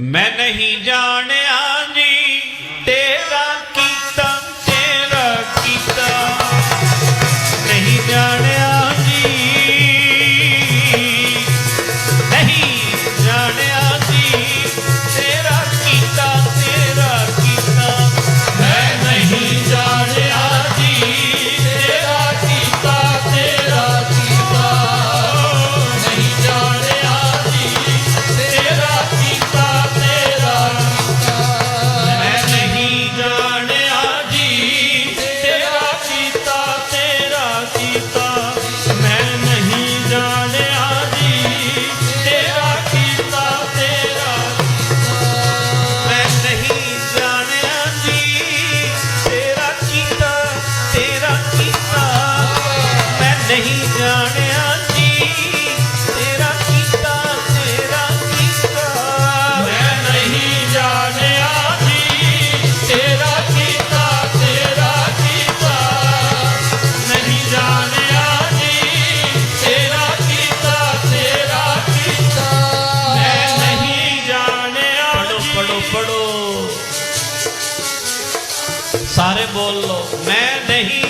मैं नहीं जाने आज ਸਾਰੇ ਬੋਲ ਲੋ ਮੈਂ ਨਹੀਂ